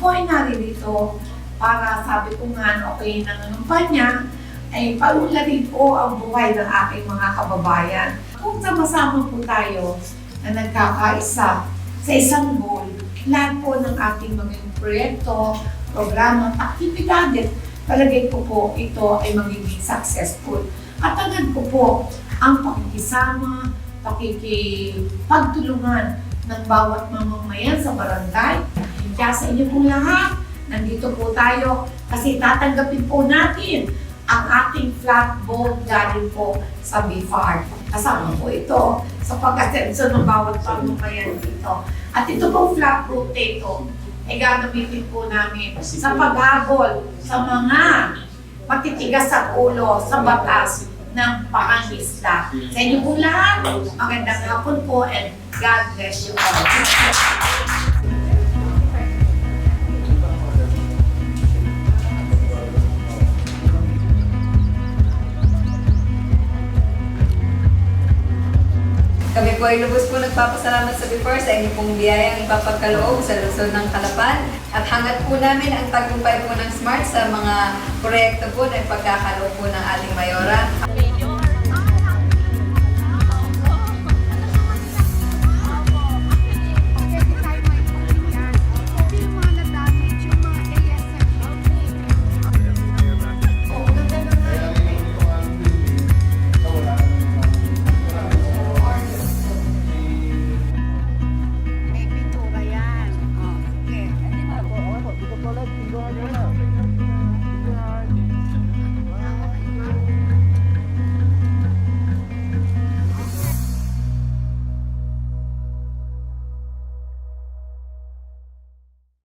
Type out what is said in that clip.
Ako ay naririto para sabi ko nga okay na nanumpanya ay paunlarin po ang buhay ng aking mga kababayan. Kung sama-sama po tayo na nagkakaisa sa isang goal, lahat po ng ating mga proyekto, programa, aktibidades, palagay ko po ito ay magiging successful. At agad ko po ang pakikisama, pakikipagtulungan ng bawat mamamayan sa barangay. Kaya sa inyo pong lahat, nandito po tayo kasi tatanggapin po natin ang ating flat boat galing po sa BIFAR. Kasama po ito sa pag-asenso ng bawat mamamayan dito. At ito pong flat boat ito ay gagamitin po namin sa paghabol sa mga matitigas sa ulo sa batas ng pangangisda. Sa inyo po lahat, magandang hapon po and God bless you all. Po ay lubos po nagpapasalamat sa Before sa inyo pong biyayang ipapagkaloob sa Luzon ng Kalapan. At hangat po namin ang tagumpay po ng SMART sa mga proyekto po na ipagkakaloob po ng ating mayora. Kami